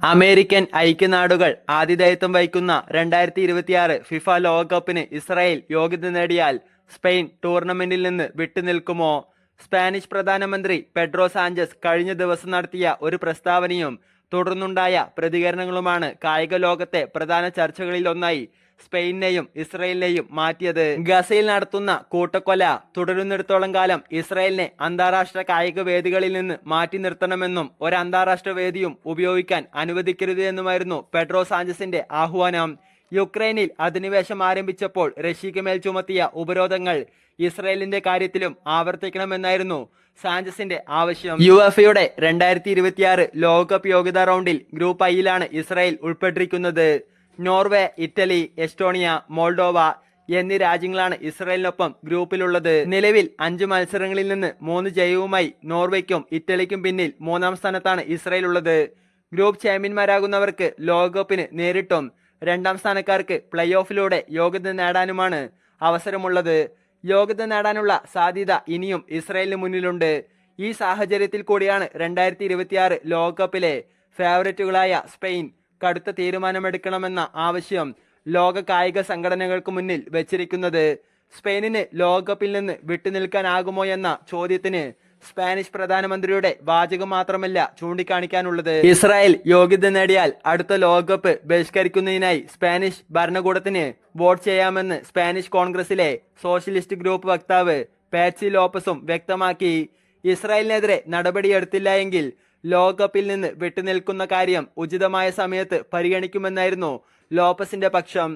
American ഐക്യനാടുകൾ ആതിഥേയത്വം വഹിക്കുന്ന രണ്ടായിരത്തി ഇരുപത്തിയാറ് ഫിഫ ലോകകപ്പിന് ഇസ്രായേൽ യോഗ്യത നേടിയാൽ സ്പെയിൻ ടൂർണമെന്റിൽ നിന്ന് വിട്ടുനിൽക്കുമോ? സ്പാനിഷ് പ്രധാനമന്ത്രി പെഡ്രോ സാഞ്ചസ് കഴിഞ്ഞ ദിവസം നടത്തിയ ഒരു പ്രസ്താവനയും തുടർന്നുണ്ടായ പ്രതികരണങ്ങളുമാണ് കായിക ലോകത്തെ പ്രധാന ചർച്ചകളിൽ ഒന്നായി സ്പെയിനെയും ഇസ്രയേലിനെയും മാറ്റിയത്. ഗസയിൽ നടത്തുന്ന കൂട്ടക്കൊല തുടരുന്നിടത്തോളം കാലം ഇസ്രയേലിനെ അന്താരാഷ്ട്ര കായിക വേദികളിൽ നിന്ന് മാറ്റി നിർത്തണമെന്നും ഒരു അന്താരാഷ്ട്ര വേദിയും ഉപയോഗിക്കാൻ അനുവദിക്കരുത് എന്നുമായിരുന്നു പെഡ്രോ സാഞ്ചസിന്റെ ആഹ്വാനം. യുക്രൈനിൽ അധിനിവേശം ആരംഭിച്ചപ്പോൾ റഷ്യയ്ക്ക് മേൽ ചുമത്തിയ ഉപരോധങ്ങൾ ഇസ്രയേലിന്റെ കാര്യത്തിലും ആവർത്തിക്കണമെന്നായിരുന്നു സാഞ്ചസിന്റെ ആവശ്യം. യു എഫ് യുടെ രണ്ടായിരത്തി ഇരുപത്തിയാറ് ലോകകപ്പ് യോഗ്യതാ റൗണ്ടിൽ ഗ്രൂപ്പ് ഐയിലാണ് ഇസ്രായേൽ ഉൾപ്പെട്ടിരിക്കുന്നത്. നോർവേ ഇറ്റലി എസ്റ്റോണിയ മോൾഡോവ എന്നീ രാജ്യങ്ങളാണ് ഇസ്രായേലിനൊപ്പം ഗ്രൂപ്പിലുള്ളത്. നിലവിൽ അഞ്ച് മത്സരങ്ങളിൽ നിന്ന് മൂന്ന് ജയവുമായി നോർവേക്കും ഇറ്റലിക്കും പിന്നിൽ മൂന്നാം സ്ഥാനത്താണ് ഇസ്രായേൽ ഉള്ളത്. ഗ്രൂപ്പ് ചാമ്പ്യന്മാരാകുന്നവർക്ക് ലോകകപ്പിന് നേരിട്ടും രണ്ടാം സ്ഥാനക്കാർക്ക് പ്ലേ ഓഫിലൂടെ യോഗ്യത നേടാനുമാണ് അവസരമുള്ളത്. യോഗ്യത നേടാനുള്ള സാധ്യത ഇനിയും ഇസ്രായേലിന് മുന്നിലുണ്ട്. ഈ സാഹചര്യത്തിൽ കൂടിയാണ് രണ്ടായിരത്തി ഇരുപത്തിയാറ് ലോകകപ്പിലെ ഫേവറേറ്റുകളായ സ്പെയിൻ കടുത്ത തീരുമാനമെടുക്കണമെന്ന ആവശ്യം ലോക കായിക സംഘടനകൾക്ക് മുന്നിൽ വെച്ചിരിക്കുന്നത്. സ്പെയിനിന് ലോകകപ്പിൽ നിന്ന് വിട്ടുനിൽക്കാനാകുമോ എന്ന ചോദ്യത്തിന് സ്പാനിഷ് പ്രധാനമന്ത്രിയുടെ വാചകം മാത്രമല്ല ചൂണ്ടിക്കാണിക്കാനുള്ളത്. ഇസ്രായേൽ യോഗ്യത നേടിയാൽ അടുത്ത ലോകകപ്പ് ബഹിഷ്കരിക്കുന്നതിനായി സ്പാനിഷ് ഭരണകൂടത്തിന് വോട്ട് ചെയ്യാമെന്ന് സ്പാനിഷ് കോൺഗ്രസിലെ സോഷ്യലിസ്റ്റ് ഗ്രൂപ്പ് വക്താവ് പാറ്റ്സി ലോപ്പസും വ്യക്തമാക്കി. ഇസ്രായേലിനെതിരെ നടപടിയെടുത്തില്ല എങ്കിൽ ലോകകപ്പിൽ നിന്ന് വിട്ടുനിൽക്കുന്ന കാര്യം ഉചിതമായ സമയത്ത് പരിഗണിക്കുമെന്നായിരുന്നു ലോപ്പസിന്റെ പക്ഷം.